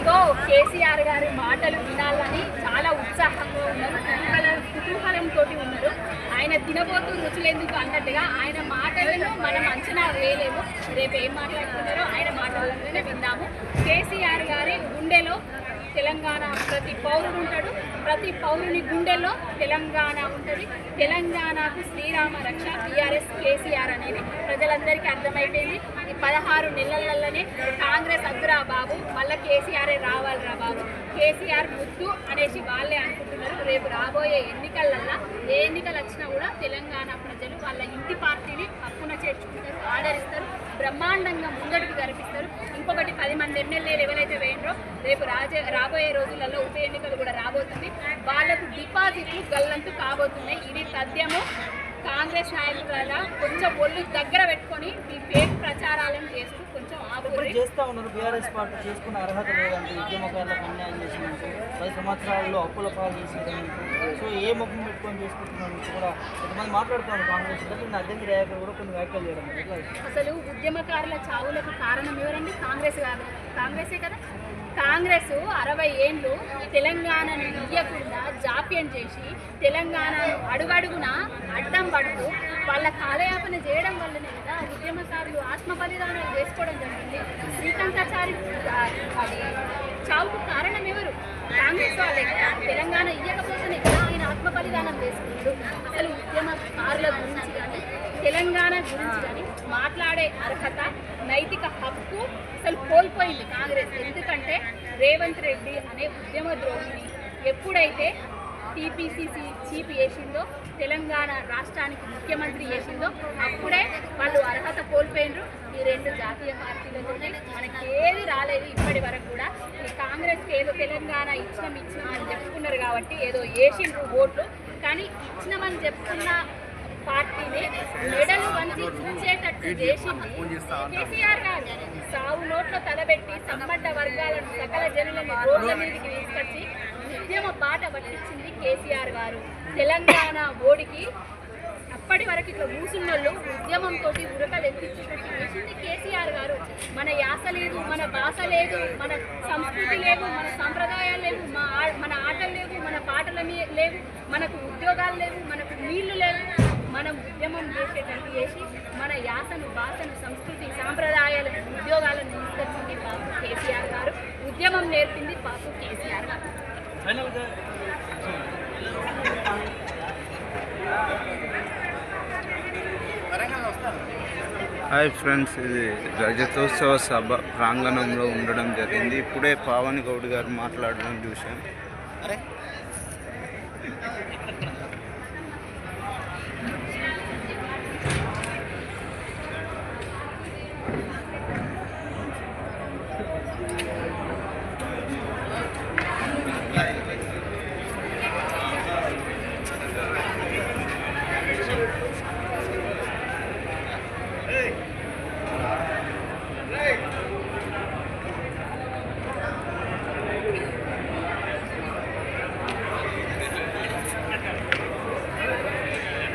ఇగో కేసీఆర్ గారి మాటలు వినాలని చాలా ఉత్సాహంగా ఉన్నారు. కుతూహల కుతూహలంతో ఉన్నారు. ఆయన తినబోతూ రుచులెందుకు అన్నట్టుగా ఆయన మాటలను మనం అంచనా వేయలేము. రేపు ఏం మాట్లాడుతున్నారో ఆయన మాటలలోనే విందాము. కేసీఆర్ గారి గుండెలో తెలంగాణ ప్రతి పౌరుడు ఉంటాడు. ప్రతి పౌరుని గుండెల్లో తెలంగాణ ఉంటుంది. తెలంగాణకు శ్రీరామ రక్ష టీఆర్ఎస్ కేసీఆర్ అనేది ప్రజలందరికీ అర్థమైపోయింది. ఈ పదహారు నెలలలోనే కాంగ్రెస్ అద్దురా బాబు మళ్ళీ కేసీఆరే రావాలిరా బాబు. కేసీఆర్ ముద్దు అనేసి వాళ్ళే అనుకుంటున్నారు. రేపు రాబోయే ఎన్నికలల్లో ఏ ఎన్నికలు వచ్చినా కూడా తెలంగాణ ప్రజలు వాళ్ళ ఇంటి పార్టీని తప్పున చేర్చుకుంటారు ఆదరిస్తారు. బ్రహ్మాండంగా ముందడుగు జరిపిస్తారు. ఇంకొకటి పది మంది ఎమ్మెల్యేలు ఎవరైతే వేయండ్రో రేపు రాజే రాబోయే రోజులలో ఉప ఎన్నికలు కూడా రాబోతుంది. వాళ్ళకు డిపాజిట్లు గల్లంతు కాబోతున్నాయి. ఇది సద్యము కాంగ్రెస్ నాయకుల కొంచెం ఒళ్ళు దగ్గర పెట్టుకొని ఈ ఫేక్ ప్రచారాలను చేస్తూ కొంచెం ఇప్పుడు చేస్తా ఉన్నారు. బీఆర్ఎస్ పార్టీ చేసుకున్న అర్హత లేదంటే ఉద్యమకారులకు అన్యాయం చేసినట్టు పది సంవత్సరాల్లో అప్పుల పాలు చేసేదానికి సో ఏ ముఖం పెట్టుకొని చేసుకుంటున్నారు కూడా కొంతమంది మాట్లాడుతాను కాంగ్రెస్ నిన్న అద్దెంకి రేఖ కూడా కొన్ని వ్యాఖ్యలు చేయడం అసలు ఉద్యమకారుల చావులకు కారణం ఎవరండి? కాంగ్రెస్ కాదు. కాంగ్రెసే కదా? కాంగ్రెస్ అరవై ఏళ్ళు తెలంగాణను ఇయ్యకుండా జాప్యం చేసి తెలంగాణను అడుగడుగున అడ్డం పడుతూ వాళ్ళ కాలయాపన చేయడం వల్లనే కదా ఉద్యమకారులు ఆత్మ బలిదానాలు చేసుకోవడం జరిగింది. శ్రీకాంతాచారి చావుకు కారణం ఎవరు? కాంగ్రెస్ వాళ్ళే. తెలంగాణ ఇయ్యకపోతేనే కదా ఆయన ఆత్మ బలిదానం చేసుకున్నాడు అసలు ఉద్యమకారుల గురించి కానీ తెలంగాణ గురించి కానీ మాట్లాడే అర్హత నైతిక హక్కు అసలు కోల్పోయింది కాంగ్రెస్. ఎందుకంటే రేవంత్ రెడ్డి అనే ఉద్యమ ద్రోహిని ఎప్పుడైతే టీపీసీసీ చీఫ్ వేసిందో తెలంగాణ రాష్ట్రానికి ముఖ్యమంత్రి వేసిందో అప్పుడే వాళ్ళు అర్హత కోల్పోయినరు. ఈ రెండు జాతీయ పార్టీలతోనే మనకి ఏది రాలేదు ఇప్పటి వరకు కూడా. ఈ కాంగ్రెస్కి ఏదో తెలంగాణ ఇచ్చినాం ఇచ్చినాం అని చెప్పుకున్నారు కాబట్టి ఏదో వేసిండ్రు ఓట్లు. కానీ ఇచ్చినామని చెప్పుకున్న పార్టీని మెడలు వంచి చూసేటట్టు చేసింది కేసీఆర్ గారు. సావు నోట్లో తలబెట్టి సంబంధ వర్గాలను సకల జనులను రోడ్ల మీదకి తీసుకొచ్చి ఉద్యమ బాట పట్టించింది కేసీఆర్ గారు. తెలంగాణ ఓడికి అప్పటి వరకు ఇట్లా కూసున్నోళ్ళు ఉద్యమంతో ఉరకలు ఎత్తించేటట్టు చేసింది కేసీఆర్ గారు. మన యాస లేదు మన భాష లేదు మన సంస్కృతి లేదు మన సంప్రదాయాలు లేవు మా మన ఆటలు లేవు మన పాటలు లేవు మనకు ఉద్యోగాలు లేవు మనకు నీళ్ళు లేవు. మనం ఉద్యమం చేసేటట్టు చేసి మన యాసను భాషను సంస్కృతి సాంప్రదాయాలను ఉద్యోగాలను తీసుకొచ్చింది పాపు కేసీఆర్ గారు. ఉద్యమం నేర్పింది పాపు కేసీఆర్ గారు. హాయ్ ఫ్రెండ్స్ ఇది రజతోత్సవ సభ. ప్రాంగణంలో ఉండడం జరిగింది. ఇప్పుడే పావని గౌడ్ గారు మాట్లాడడం చూశాం. అరే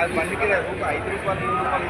ಅದು ಬಂದಿಕ್ಕಿದೆ ಐದು ರೂಪಾಯಿ ಮೂರು ರೂಪಾಯಿ